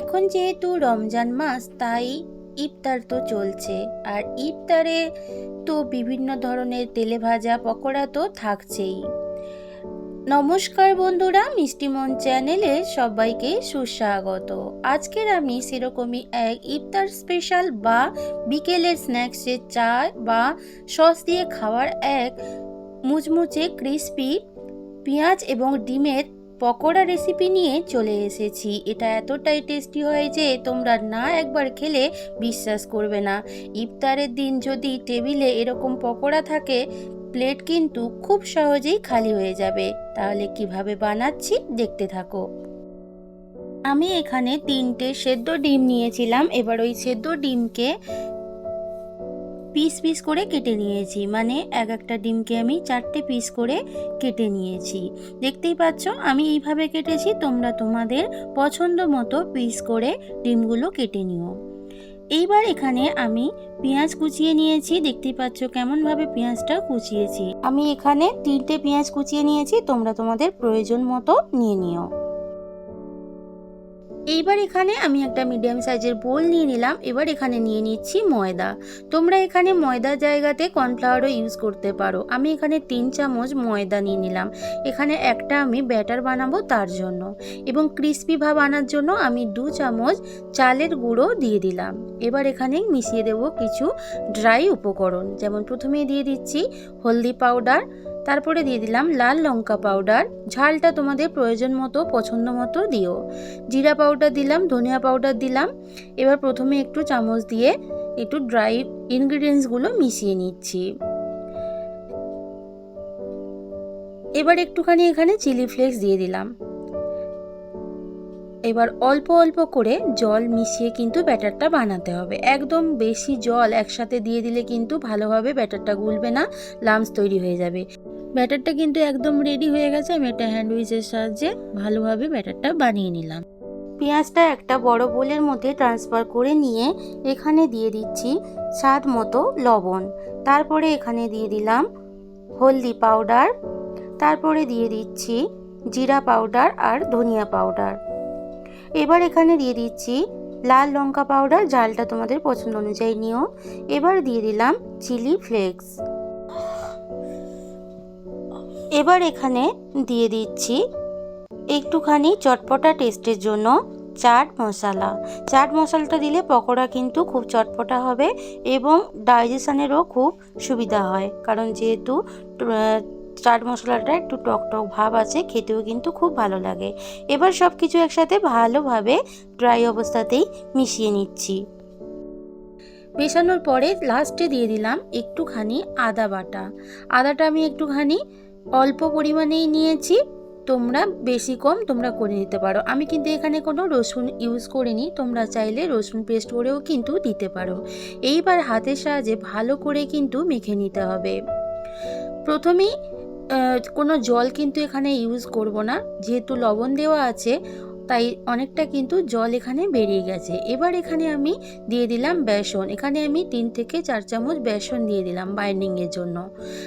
এখন যেহেতু রমজান মাস, তাই ইফতার তো চলছে। আর ইফতারে তো বিভিন্ন ধরনের তেলে ভাজা, পকোড়া তো থাকছেই। নমস্কার বন্ধুরা মিষ্টিমন চ্যানেলে সবাইকে সুস্বাগত। আজকের আমি সেরকমই এক ইফতার স্পেশাল বা বিকেলের স্ন্যাক্সের চা বা সস দিয়ে খাওয়ার এক মুচমুচে ক্রিস্পি, পেঁয়াজ এবং ডিমের পকোড়া রেসিপি নিয়ে চলে এসেছি। এটা এতটাই টেস্টি হয় যে তোমরা না একবার খেলে বিশ্বাস করবে না। ইফতারের দিন যদি টেবিলে এরকম পকোড়া থাকে প্লেট কিন্তু খুব সহজেই খালি হয়ে যাবে। তাহলে কীভাবে বানাচ্ছি দেখতে থাকো। আমি এখানে তিনটে সেদ্ধ ডিম নিয়েছিলাম। এবার ওই সেদ্ধ ডিমকে পিস পিস করে কেটে নিয়েছি। মানে এক একটা ডিমকে আমি চারটে পিস করে কেটে নিয়েছি। দেখতেই পাচ্ছ, আমি এইভাবে কেটেছি, তোমরা তোমাদের পছন্দ মতো পিস করে ডিমগুলো কেটে নিও। এইবার এখানে আমি পেঁয়াজ কুচিয়ে নিয়েছি। দেখতেই পাচ্ছ কেমনভাবে পেঁয়াজটা কুচিয়েছি। আমি এখানে তিনটে পেঁয়াজ কুচিয়ে নিয়েছি, তোমরা তোমাদের প্রয়োজন মতো নিয়ে নিও। এইবার এখানে আমি একটা মিডিয়াম সাইজের বোল নিয়ে নিলাম। এবার এখানে নিয়ে নিচ্ছি ময়দা। তোমরা এখানে ময়দার জায়গাতে কর্নফ্লাওয়ারও ইউজ করতে পারো। আমি এখানে তিন চামচ ময়দা নিয়ে নিলাম। এখানে একটা আমি ব্যাটার বানাবো তার জন্য। এবং ক্রিস্পি ভাব আনার জন্য আমি দু চামচ চালের গুঁড়ো দিয়ে দিলাম। এবার এখানে মিশিয়ে দেব কিছু ড্রাই উপকরণ। যেমন প্রথমে দিয়ে দিচ্ছি হলদি পাউডার তারপরে দিয়ে দিলাম লাল লঙ্কা পাউডার। ঝালটা তোমাদের প্রয়োজন মতো, পছন্দ মতো দিও। জিরা পাউডার দিলাম, ধনিয়া পাউডার দিলাম। এবার প্রথমে একটু চামচ দিয়ে একটু ড্রাই ইনগ্রিডিয়েন্টসগুলো মিশিয়ে নিচ্ছি। এবার একটুখানি এখানে চিলি ফ্লেক্স দিয়ে দিলাম। এবার অল্প অল্প করে জল মিশিয়ে কিন্তু ব্যাটারটা বানাতে হবে। একদম বেশি জল একসাথে দিয়ে দিলে কিন্তু ভালোভাবে ব্যাটারটা গুলবে না, লামস তৈরি হয়ে যাবে। ব্যাটারটা কিন্তু একদম রেডি হয়ে গেছে। আমি একটা হ্যান্ডউইচের সাহায্যে ভালোভাবে ব্যাটারটা বানিয়ে নিলাম। পেঁয়াজটা একটা বড় বোলের মধ্যে ট্রান্সফার করে নিয়ে এখানে দিয়ে দিচ্ছি স্বাদ মতো লবণ। তারপরে এখানে দিয়ে দিলাম হলদি পাউডার তারপরে দিয়ে দিচ্ছি জিরা পাউডার আর ধনিয়া পাউডার এবার এখানে দিয়ে দিচ্ছি লাল লঙ্কা পাউডার ঝালটা তোমাদের পছন্দ অনুযায়ী নিও। এবার দিয়ে দিলাম চিলি ফ্লেক্স এবার এখানে দিয়ে দিচ্ছি একটুখানি চটপটা টেস্টের জন্য চাট মশলা। চাট মশলাটা দিলে পকোড়া কিন্তু খুব চটপটা হবে এবং ডাইজেশনেরও খুব সুবিধা হয়। কারণ যেহেতু চাট মশলাটা একটু টক টক ভাব আছে, খেতেও কিন্তু খুব ভালো লাগে। এবার সব কিছু একসাথে ভালোভাবে ড্রাই অবস্থাতেই মিশিয়ে নিচ্ছি। মেশানোর পরে লাস্টে দিয়ে দিলাম একটুখানি আদা বাটা। আদাটা আমি একটুখানি অল্প পরিমাণেই নিয়েছি, তোমরা বেশি কম তোমরা করে নিতে পারো। আমি কিন্তু এখানে কোনো রসুন ইউজ করিনি, তোমরা চাইলে রসুন পেস্ট করেও কিন্তু দিতে পারো। এইবার হাতের সাহায্যে ভালো করে কিন্তু মেখে নিতে হবে। প্রথমেই কোনো জল কিন্তু এখানে ইউজ করব না। যেহেতু লবণ দেওয়া আছে তাই অনেকটা কিন্তু জল এখানে বেরিয়ে গেছে। এবার এখানে আমি দিয়ে দিলাম বেসন। এখানে আমি তিন থেকে চার চামচ বেসন দিয়ে দিলাম বাইন্ডিংয়ের জন্য।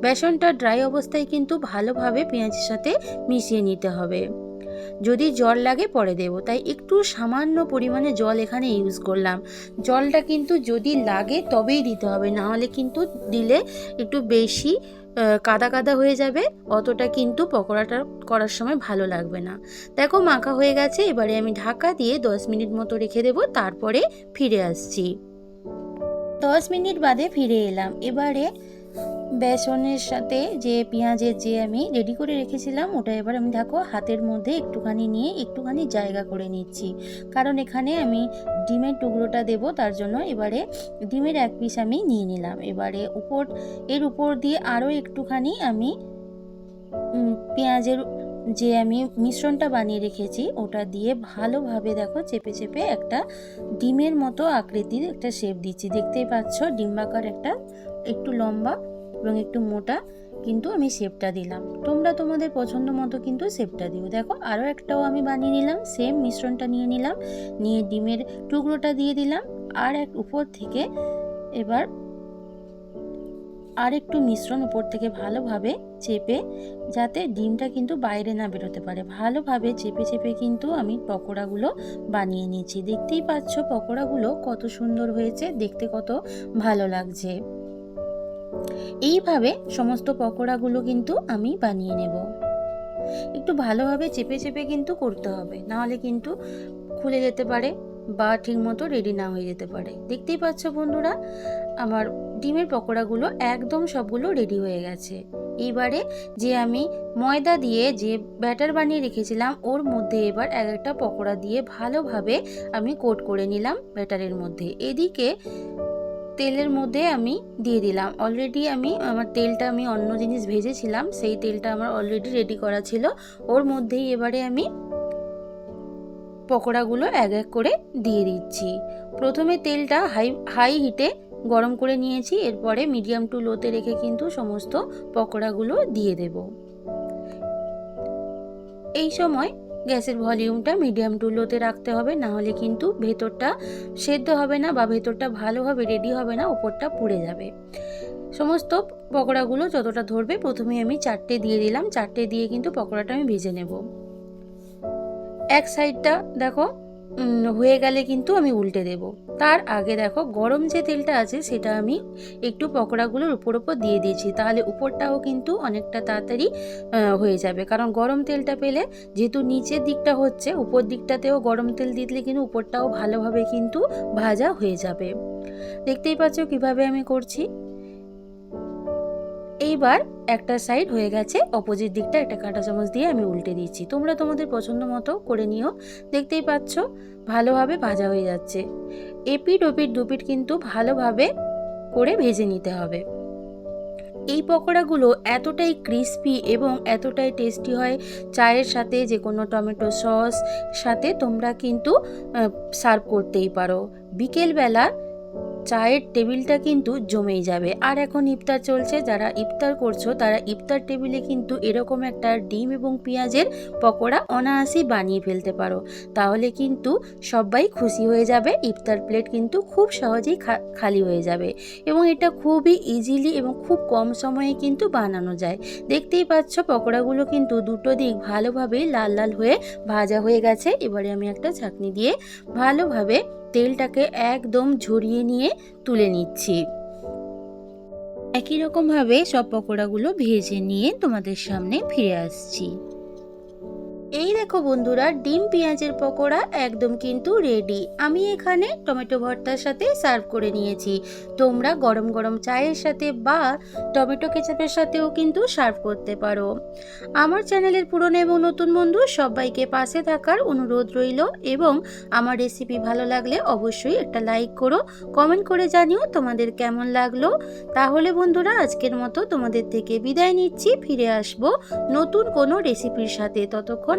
বেসনটা ড্রাই অবস্থায় কিন্তু ভালোভাবে পেঁয়াজের সাথে মিশিয়ে নিতে হবে। যদি জল লাগে পরে দেবো। তাই একটু সামান্য পরিমাণে জল এখানে ইউজ করলাম। জলটা কিন্তু যদি লাগে তবেই দিতে হবে না হলে কিন্তু দিলে একটু বেশি কাদা কাদা হয়ে যাবে, অতটা কিন্তু পকোড়াটা করার সময় ভালো লাগবে না। দেখো মাখা হয়ে গেছে, এবারে আমি ঢাকা দিয়ে দশ মিনিট মতো রেখে দেবো, তারপরে ফিরে আসছি। দশ মিনিট বাদে ফিরে এলাম, এবারে বেসনের সাথে যে পেঁয়াজের যে আমি রেডি করে রেখেছিলাম, ওটা এবার আমি দেখো হাতের মধ্যে একটুখানি নিয়ে একটুখানি জায়গা করে নিচ্ছি। কারণ এখানে আমি ডিমের টুকরোটা দেব, তার জন্য এবারে ডিমের এক পিস আমি নিয়ে নিলাম। এবারে উপর, এর উপর দিয়ে আরও একটুখানি আমি পেঁয়াজের যে আমি মিশ্রণটা বানিয়ে রেখেছি, ওটা দিয়ে ভালোভাবে দেখো চেপে চেপে একটা ডিমের মতো আকৃতির একটা শেপ দিচ্ছি। দেখতেই পাচ্ছ ডিম্বাকার একটা একটু লম্বা। এবং একটু মোটা কিন্তু আমি শেপটা দিলাম। তোমরা তোমাদের পছন্দ মতো কিন্তু শেপটা দিও। দেখো আরও একটাও আমি বানিয়ে নিলাম। সেম মিশ্রণটা নিয়ে নিলাম। নিয়ে ডিমের টুকরোটা দিয়ে দিলাম। আর এক উপর থেকে এবার আর একটু মিশ্রণ উপর থেকে ভালোভাবে চেপে যাতে ডিমটা কিন্তু বাইরে না বেরোতে পারে। ভালোভাবে চেপে চেপে কিন্তু আমি পকোড়াগুলো বানিয়ে নিয়েছি। দেখতেই পাচ্ছ পকোড়াগুলো কত সুন্দর হয়েছে। দেখতে কত ভালো লাগছে। এইভাবে সমস্ত পকোড়াগুলো কিন্তু আমি বানিয়ে নেব। একটু ভালোভাবে চেপে চেপে কিন্তু করতে হবে, নাহলে কিন্তু খুলে যেতে পারে বা ঠিকমতো রেডি না হয়ে যেতে পারে। দেখতেই পাচ্ছ বন্ধুরা, আমার ডিমের পকোড়াগুলো একদম সবগুলো রেডি হয়ে গেছে। এইবারে যে আমি ময়দা দিয়ে যে ব্যাটার বানিয়ে রেখেছিলাম, ওর মধ্যে এবার এক একটা পকোড়া দিয়ে ভালোভাবে আমি কোট করে নিলাম ব্যাটারের মধ্যে। এদিকে তেলের মধ্যে আমি দিয়ে দিলাম। অলরেডি আমি আমার তেলটা আমি অন্য জিনিস ভেজেছিলাম, সেই তেলটা আমার অলরেডি রেডি করা ছিল। ওর মধ্যেই এবারে আমি পকোড়াগুলো এক এক করে দিয়ে দিচ্ছি। প্রথমে তেলটা হাই হাই হিটে গরম করে নিয়েছি, এরপরে মিডিয়াম টু লোতে রেখে কিন্তু সমস্ত পকোড়াগুলো দিয়ে দেব। এই সময় গ্যাসের ভলিউমটা মিডিয়াম টু লোতে রাখতে হবে না হলে কিন্তু ভেতরটা সেদ্ধ হবে না বা ভেতরটা ভালোভাবে রেডি হবে না, ওপরটা পুড়ে যাবে। সমস্ত পকোড়াগুলো যতটা ধরবে প্রথমে আমি চারটে দিয়ে দিলাম, চারটে দিয়ে কিন্তু পকোড়াটা আমি ভেজে নেব। এক সাইডটা দেখো হয়ে গেলে কিন্তু আমি উল্টে দেব। তার আগে দেখো, গরম যে তেলটা আছে সেটা আমি একটু পকোড়াগুলোর উপর উপর দিয়ে দিয়েছি। তাহলে উপরটাও কিন্তু অনেকটা তাড়াতাড়ি হয়ে যাবে। কারণ গরম তেলটা পেলে যেহেতু নিচের দিকটা হচ্ছে, উপর দিকটাতেও গরম তেল দিলে কিন্তু উপরটাও ভালোভাবে কিন্তু ভাজা হয়ে যাবে। দেখতেই পাচ্ছ কীভাবে আমি করছি? এইবার একটা সাইড হয়ে গেছে অপোজিট দিকটা একটা কাঁটা চামচ দিয়ে আমি উল্টে দিচ্ছি। তোমরা তোমাদের পছন্দ মতো করে নিও। দেখতেই পাচ্ছ, ভালোভাবে ভাজা হয়ে যাচ্ছে। এপিট ওপিট দুপিট কিন্তু ভালোভাবে করে ভেজে নিতে হবে। এই পকোড়াগুলো এতটাই ক্রিস্পি এবং এতটাই টেস্টি হয়, চায়ের সাথে যে কোনো টমেটো সস সাথে তোমরা কিন্তু সার্ভ করতেই পারো। বিকেলবেলা চায়ের টেবিলটা কিন্তু জমেই যাবে। আর এখন ইফতার চলছে, যারা ইফতার করছ তারা ইফতার টেবিলে কিন্তু এরকম একটা ডিম এবং পেঁয়াজের পকোড়া অনায়াসই বানিয়ে ফেলতে পারো। তাহলে কিন্তু সবাই খুশি হয়ে যাবে, ইফতার প্লেট কিন্তু খুব সহজেই খালি হয়ে যাবে। এবং এটা খুবই ইজিলি এবং খুব কম সময়ে কিন্তু বানানো যায়। দেখতেই পাচ্ছ পকোড়াগুলো কিন্তু দুটো দিক ভালোভাবেই লাল লাল হয়ে ভাজা হয়ে গেছে। এবারে আমি একটা ছাঁকনি দিয়ে ভালোভাবে তেলটাকে একদম ঝরিয়ে নিয়ে তুলে নিচ্ছি। একই রকমভাবে সব পকোড়াগুলো ভেজে নিয়ে তোমাদের সামনে ফিরে আসছি। এই দেখো বন্ধুরা, ডিম, পেঁয়াজের পকোড়া একদম কিন্তু রেডি আমি এখানে টমেটো ভর্তার সাথে সার্ভ করে নিয়েছি। তোমরা গরম গরম চায়ের সাথে বা টমেটো কেচাপের সাথেও কিন্তু সার্ভ করতে পারো। আমার চ্যানেলের পুরনো এবং নতুন বন্ধু, সবাইকে পাশে থাকার অনুরোধ রইল এবং আমার রেসিপি ভালো লাগলে অবশ্যই একটা লাইক করো কমেন্ট করে জানিও তোমাদের কেমন লাগল। তাহলে বন্ধুরা, আজকের মতো তোমাদের থেকে বিদায় নিচ্ছি, ফিরে আসব নতুন কোনো রেসিপির সাথে। ততক্ষণ